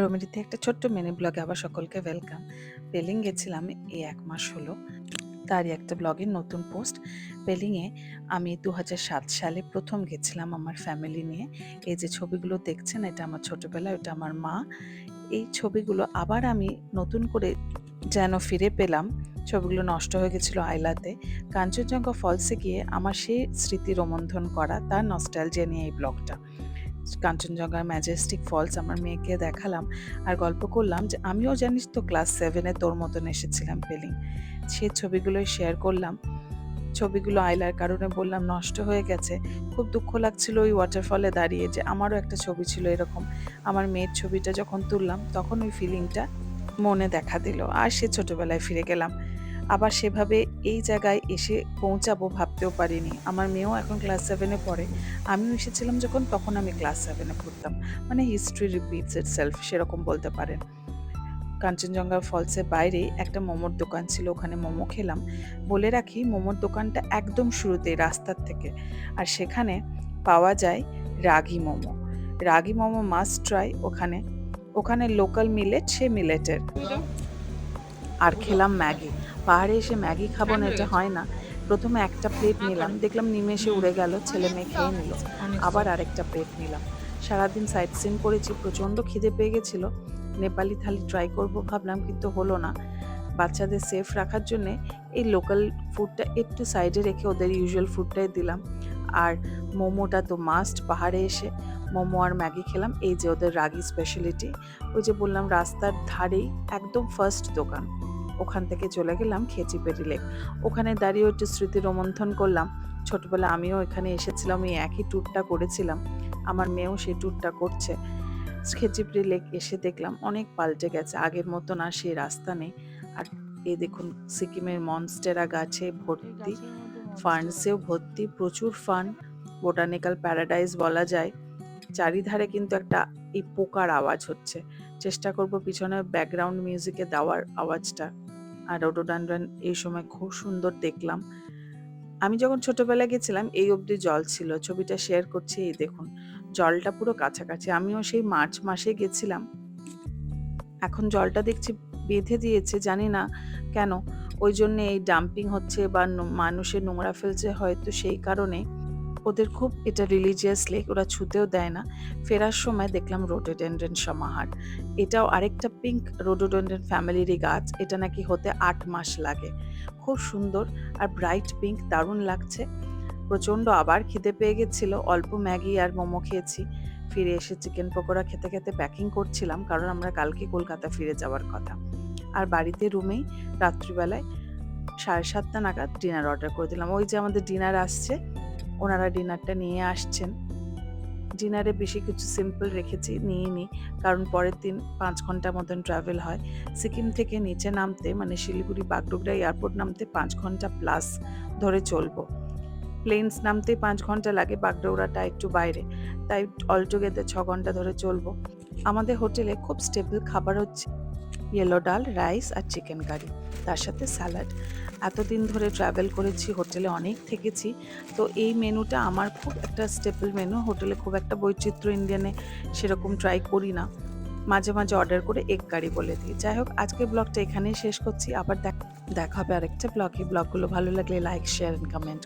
রোমেরিতে একটা ছোট্ট মিনি ব্লগে আবার সকলকে ওয়েলকাম পেলিং গেছিলাম এই এক মাস হলো। তারই একটা ব্লগের নতুন পোস্ট পেলিংয়ে আমি দু হাজার সাত সালে প্রথম গেছিলাম আমার ফ্যামিলি নিয়ে। এই যে ছবিগুলো দেখছেন, এটা আমার ছোটবেলা এটা আমার মা। এই ছবিগুলো আবার আমি নতুন করে যেন ফিরে পেলাম। ছবিগুলো নষ্ট হয়ে গেছিল আইলাতে। কাঞ্চনজঙ্ঘা ফলসে গিয়ে আমার সেই স্মৃতি রোমন্থন করা, তার নস্টালজিয়া নিয়ে এই ব্লগটা কাঞ্চনজঙ্ঘার ম্যাজেস্টিক ফলস আমার মেয়েকে দেখালাম আর গল্প করলাম যে আমিও জানিস তো ক্লাস সেভেনে তোর মতন এসেছিলাম পেলিং। সেই ছবিগুলোই শেয়ার করলাম। ছবিগুলো আইলার কারণে বললাম নষ্ট হয়ে গেছে। খুব দুঃখ লাগছিল ওই ওয়াটারফলে দাঁড়িয়ে যে আমারও একটা ছবি ছিল এরকম। আমার মেয়ের ছবিটা যখন তুললাম তখন ওই ফিলিংটা মনে দেখা দিল। আর সে ছোটোবেলায় ফিরে গেলাম। আবার সেভাবে এই জায়গায় এসে পৌঁছাবো ভাবতেও পারিনি। আমার মেয়েও এখন ক্লাস সেভেনে পড়ে। আমিও এসেছিলাম যখন, তখন আমি ক্লাস সেভেনে পড়তাম। মানে হিস্ট্রি রিপিটস ইট সেলফ সেরকম বলতে পারেন। কাঞ্চনজঙ্ঘা ফলসের বাইরে একটা মোমোর দোকান ছিল, ওখানে মোমো খেলাম। বলে রাখি, মোমোর দোকানটা একদম শুরুতে রাস্তার থেকে। আর সেখানে পাওয়া যায় রাগি মোমো। রাগি মোমো মাস্ট ট্রাই ওখানে। ওখানে লোকাল মিলেট সে মিলেটের আর খেলাম ম্যাগি। পাহাড়ে এসে ম্যাগি খাব না এটা হয় না। প্রথমে একটা প্লেট নিলাম। দেখলাম নিমেষে উড়ে গেল ছেলে মেয়ে খেয়ে নিল। আবার আরেকটা প্লেট নিলাম। সারাদিন সাইট সিন করেছি প্রচণ্ড খিদে পেয়ে গেছিল। নেপালি থালি ট্রাই করব ভাবলাম কিন্তু হলো না। বাচ্চাদের সেফ রাখার জন্যে এই লোকাল ফুডটা একটু সাইডে রেখে ওদের ইউজুয়াল ফুডটাই দিলাম। আর মোমোটা তো মাস্ট পাহাড়ে এসে মোমো আর ম্যাগি খেলাম। এই যে ওদের রাগি স্পেশালিটি ওই যে বললাম রাস্তার ধারেই একদম ফার্স্ট দোকান। ওখান থেকে চলে গেলাম খেচিপেরি লেক। ওখানে দাঁড়িয়ে একটু স্মৃতি রোমন্থন করলাম। ছোটবেলা আমিও এখানে এসেছিলাম এই একই ট্যুরটা করেছিলাম। আমার মেয়েও সেই ট্যুরটা করছে। খেচিপড়ি লেক এসে দেখলাম অনেক পাল্টে গেছে আগের মতন আর সেই রাস্তা নেই। আর এই দেখুন সিকিমের মনস্টেরা গাছে ভর্তি ফার্নসেও ভর্তি প্রচুর ফান বোটানিক্যাল প্যারাডাইজ বলা যায়। চারিধারে কিন্তু একটা এই পোকার আওয়াজ হচ্ছে। চেষ্টা করব পিছনে ব্যাকগ্রাউন্ড মিউজিকে দেওয়ার আওয়াজটা। আর রোডোডান্ড্রান এই সময় খুব সুন্দর দেখলাম। আমি যখন ছোটবেলায় গেছিলাম, এই অবধি জল ছিল। ছবিটা শেয়ার করছি, এই দেখুন, জলটা পুরো কাছাকাছি। আমিও সেই মার্চ মাসে গেছিলাম। এখন জলটা দেখছি বেঁধে দিয়েছে, জানি না কেন। ওই জন্যে এই ডাম্পিং হচ্ছে বা মানুষের নোংরা ফেলছে হয়তো সেই কারণে। ওদের খুব, এটা রিলিজিয়াস লেক ওরা ছুতেও দেয় না। ফেরার সময় দেখলাম রোডোডেন্ড্রেন সমাহার। এটাও আরেকটা পিঙ্ক রোডোডেন্ড্রেন ফ্যামিলিরই গাছ। এটা নাকি হতে আট মাস লাগে। খুব সুন্দর আর ব্রাইট পিঙ্ক দারুণ লাগছে। প্রচণ্ড আবার খিদে পেয়ে গেছিল। অল্প ম্যাগি আর মোমো খেয়েছি। ফিরে এসে চিকেন পকোড়া খেতে খেতে প্যাকিং করছিলাম, কারণ আমরা কালকে কলকাতা ফিরে যাওয়ার কথা। আর বাড়িতে রুমেই রাত্রিবেলায় সাড়ে সাতটা নাগাদ ডিনার অর্ডার করে দিলাম। ওই যে আমাদের ডিনার আসছে ওনারা ডিনারটা নিয়ে আসছেন। ডিনারে বেশি কিছু সিম্পল রেখেছি, নিয়ে নিই কারণ পরের দিন পাঁচ ঘণ্টা মতন ট্রাভেল হয়। সিকিম থেকে নিচে নামতে মানে শিলিগুড়ি বাগডোগরা এয়ারপোর্ট নামতে পাঁচ ঘণ্টা প্লাস ধরে চলবো। প্লেনস নামতে পাঁচ ঘণ্টা লাগে বাগডোগরাটা একটু বাইরে। তাই অলটুগেদার ছ ঘণ্টা ধরে চলবো। আমাদের হোটেলে খুব স্টেবল খাবার হচ্ছে ইয়েলো ডাল রাইস আর চিকেন কারি তার সাথে স্যালাড এতদিন ধরে ট্রাভেল করেছি, হোটেলে অনেক থেকেছি। তো এই মেনুটা আমার খুব একটা স্টেপল মেনু হোটেলে খুব একটা বৈচিত্র্য ইন্ডিয়ানে সেরকম ট্রাই করি না। মাঝে মাঝে অর্ডার করে এক গাড়ি বলে দিই। যাই হোক আজকে ব্লগটা এখানেই শেষ করছি। আবার দেখা হবে আরেকটা ব্লগে ব্লগগুলো ভালো লাগলে লাইক শেয়ার অ্যান্ড কমেন্ট